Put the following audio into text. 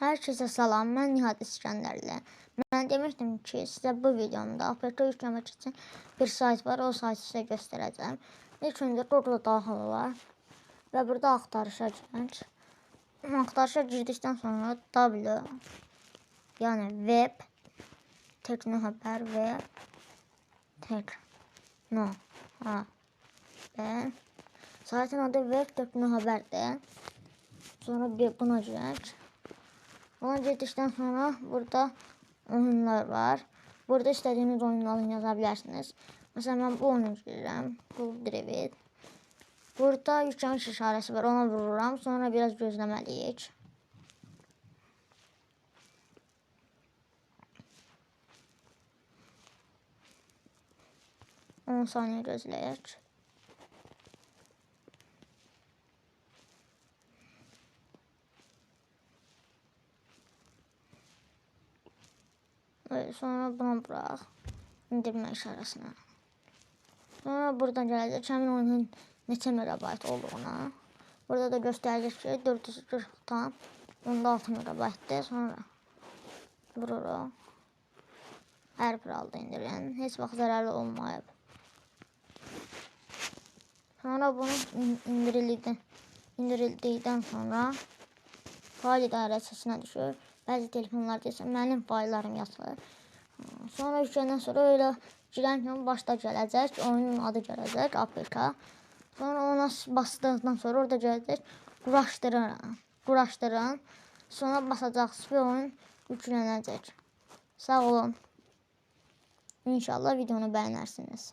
Herkese salam, ben Nihat İskəndərli. Mən demişdim ki, sizə bu videomda APK yükləmək üçün bir sayt var, o saytı sizə göstərəcəm. İlk Google daxil olar və burada axtarışa gir. Axtarışa girdikdən sonra W, yəni web, tekno xəbər və tekno xəbər. Saytın adı web tekno xəbərdir. Sonra bir buna gir. Ona girdikten sonra burada oyunlar var. Burada istediğiniz oyunları yazabilirsiniz. Mesela ben bu oyunu girirəm. Bu Drivet. Burada yükləmiş işarəsi var. Ona vururam. Sonra biraz gözləməliyik. On saniye gözləyək. Sonra buna bırak. İndirme işaresine. Sonra buradan gelecek. Həmin oyunun neçə megabayt olduğuna. Burada da göstərecək ki 440'dan 16 megabaytdır. Sonra vururuq. Hər bir halda indirin. Heç vaxt zərərli olmayıb. Sonra bunu in- indirildi, indirildikdən sonra fayl idarəçisinə düşür. Bəzi telefonlarda isə mənim fayllarım yazılır. Sonra yükləndən sonra öyle girən kimi başda gələcək, oyunun adı gələcək, APK. Sonra ona basdıqdan sonra orada gələcək, quraşdırın, quraşdırın. Sonra basacaqsınız və oyun yüklənəcək. Sağ olun. İnşallah videonu bəyənərsiniz.